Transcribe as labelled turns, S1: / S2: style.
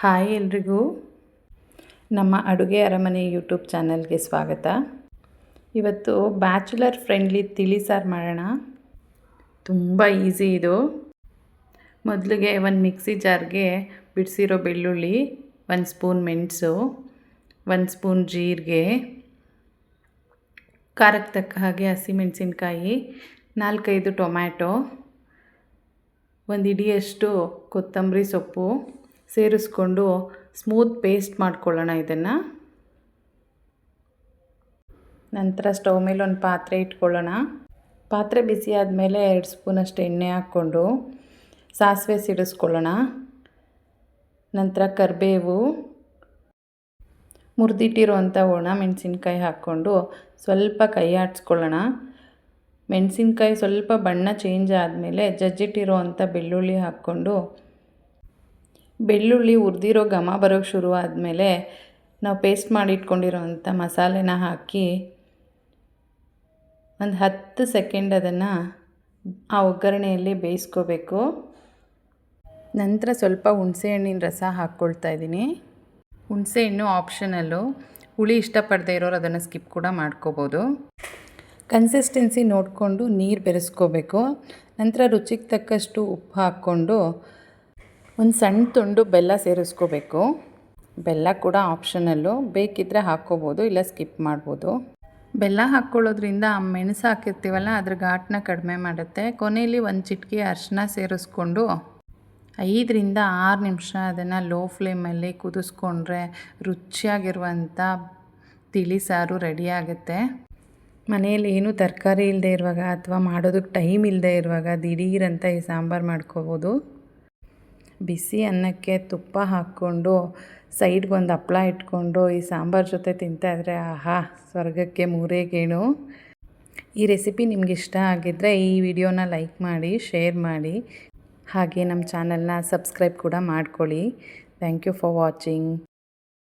S1: Hi ಎಲ್ರಿಗೂ. ನಮ್ಮ ಅಡುಗೆ ಅರಮನೆ ಯೂಟ್ಯೂಬ್ ಚಾನಲ್ಗೆ ಸ್ವಾಗತ. ಇವತ್ತು ಬ್ಯಾಚುಲರ್ ಫ್ರೆಂಡ್ಲಿ ತಿಳಿ ಸಾರು ಮಾಡೋಣ. ತುಂಬ ಈಸಿ ಇದು. ಮೊದಲಿಗೆ ಒಂದು ಮಿಕ್ಸಿ ಜಾರ್ಗೆ ಬಿಡಿಸಿರೋ ಬೆಳ್ಳುಳ್ಳಿ, ಒಂದು ಸ್ಪೂನ್ ಮೆಣಸು, ಒಂದು ಸ್ಪೂನ್ ಜೀರಿಗೆ ಖಾರಕ್ಕೆ ತಕ್ಕ ಹಾಗೆ ಹಸಿಮೆಣಸಿನ್ಕಾಯಿ ನಾಲ್ಕೈದು ಟೊಮ್ಯಾಟೊ, ಒಂದು ಇಡಿಯಷ್ಟು ಕೊತ್ತಂಬರಿ ಸೊಪ್ಪು ಸೇರಿಸ್ಕೊಂಡು ಸ್ಮೂತ್ ಪೇಸ್ಟ್ ಮಾಡ್ಕೊಳ್ಳೋಣ ಇದನ್ನು. ನಂತರ ಸ್ಟವ್ ಮೇಲೆ ಒಂದು ಪಾತ್ರೆ ಇಟ್ಕೊಳ್ಳೋಣ. ಪಾತ್ರೆ ಬಿಸಿ ಆದಮೇಲೆ ಎರಡು ಸ್ಪೂನಷ್ಟು ಎಣ್ಣೆ ಹಾಕ್ಕೊಂಡು ಸಾಸಿವೆ ಸಿಡಿಸ್ಕೊಳ್ಳೋಣ. ನಂತರ ಕರಿಬೇವು, ಮುರಿದಿಟ್ಟಿರುವಂಥ ಒಣ ಮೆಣಸಿನ್ಕಾಯಿ ಹಾಕ್ಕೊಂಡು ಸ್ವಲ್ಪ ಕೈ ಆಡಿಸ್ಕೊಳ್ಳೋಣ. ಮೆಣಸಿನ್ಕಾಯಿ ಸ್ವಲ್ಪ ಬಣ್ಣ ಚೇಂಜ್ ಆದಮೇಲೆ ಜಜ್ಜಿಟ್ಟಿರೋ ಅಂಥ ಬೆಳ್ಳುಳ್ಳಿ ಹಾಕ್ಕೊಂಡು ಬೆಳ್ಳುಳ್ಳಿ ಉರಿದಿರೋ ಘಮ ಬರೋಕ್ಕೆ ಶುರು ಆದಮೇಲೆ ನಾವು ಪೇಸ್ಟ್ ಮಾಡಿ ಇಟ್ಕೊಂಡಿರೋ ಅಂಥ ಮಸಾಲೆನ ಹಾಕಿ ಒಂದು ಹತ್ತು ಸೆಕೆಂಡ್ ಅದನ್ನು ಆ ಒಗ್ಗರಣೆಯಲ್ಲಿ ಬೇಯಿಸ್ಕೋಬೇಕು. ನಂತರ ಸ್ವಲ್ಪ ಹುಣಸೆಹಣ್ಣಿನ ರಸ ಹಾಕ್ಕೊಳ್ತಾ ಇದ್ದೀನಿ. ಹುಣಸೆಹಣ್ಣು ಆಪ್ಷನಲ್ಲು ಹುಳಿ ಇಷ್ಟಪಡದೇ ಇರೋರು ಅದನ್ನು ಸ್ಕಿಪ್ ಕೂಡ ಮಾಡ್ಕೋಬೋದು. ಕನ್ಸಿಸ್ಟೆನ್ಸಿ ನೋಡಿಕೊಂಡು ನೀರು ಬೆರೆಸ್ಕೋಬೇಕು. ನಂತರ ರುಚಿಗೆ ತಕ್ಕಷ್ಟು ಉಪ್ಪು ಹಾಕ್ಕೊಂಡು ಒಂದು ಸಣ್ಣ ತುಂಡು ಬೆಲ್ಲ ಸೇರಿಸ್ಕೋಬೇಕು. ಬೆಲ್ಲ ಕೂಡ ಆಪ್ಷನಲ್ಲು. ಬೇಕಿದ್ದರೆ ಹಾಕ್ಕೋಬೋದು, ಇಲ್ಲ ಸ್ಕಿಪ್ ಮಾಡ್ಬೋದು. ಬೆಲ್ಲ ಹಾಕ್ಕೊಳ್ಳೋದ್ರಿಂದ ಆ ಮೆಣಸು ಹಾಕಿರ್ತೀವಲ್ಲ, ಅದ್ರ ಘಾಟನ್ನ ಕಡಿಮೆ ಮಾಡುತ್ತೆ. ಕೊನೆಯಲ್ಲಿ ಒಂದು ಚಿಟಿಕೆ ಅರಿಶಿನ ಸೇರಿಸ್ಕೊಂಡು ಐದರಿಂದ ಆರು ನಿಮಿಷ ಅದನ್ನು ಲೋ ಫ್ಲೇಮಲ್ಲಿ ಕುದಿಸ್ಕೊಂಡ್ರೆ ರುಚಿಯಾಗಿರುವಂಥ ತಿಳಿ ಸಾರು ರೆಡಿ ಆಗುತ್ತೆ. ಮನೆಯಲ್ಲಿ ಏನೂ ತರಕಾರಿ ಇಲ್ಲದೆ ಇರುವಾಗ ಅಥವಾ ಮಾಡೋದಕ್ಕೆ ಟೈಮ್ ಇಲ್ಲದೆ ಇರುವಾಗ ದಿಢೀರಂತ ಈ ಸಾಂಬಾರು ಮಾಡ್ಕೋಬೋದು. ಬಿಸಿ ಅನ್ನಕ್ಕೆ ತುಪ್ಪ ಹಾಕ್ಕೊಂಡು ಸೈಡ್ಗೊಂದು ಹಪ್ಪಳ ಇಟ್ಕೊಂಡು ಈ ಸಾಂಬಾರು ಜೊತೆ ತಿಂತಾಯಿದ್ರೆ ಆಹಾ, ಸ್ವರ್ಗಕ್ಕೆ ಮೂರೇ ಗೇಣು. ಈ ರೆಸಿಪಿ ನಿಮ್ಗೆ ಇಷ್ಟ ಆಗಿದ್ದರೆ ಈ ವಿಡಿಯೋನ ಲೈಕ್ ಮಾಡಿ, ಶೇರ್ ಮಾಡಿ. ಹಾಗೆ ನಮ್ಮ ಚಾನಲ್ನ ಸಬ್ಸ್ಕ್ರೈಬ್ ಕೂಡ ಮಾಡ್ಕೊಳ್ಳಿ. Thank you for watching.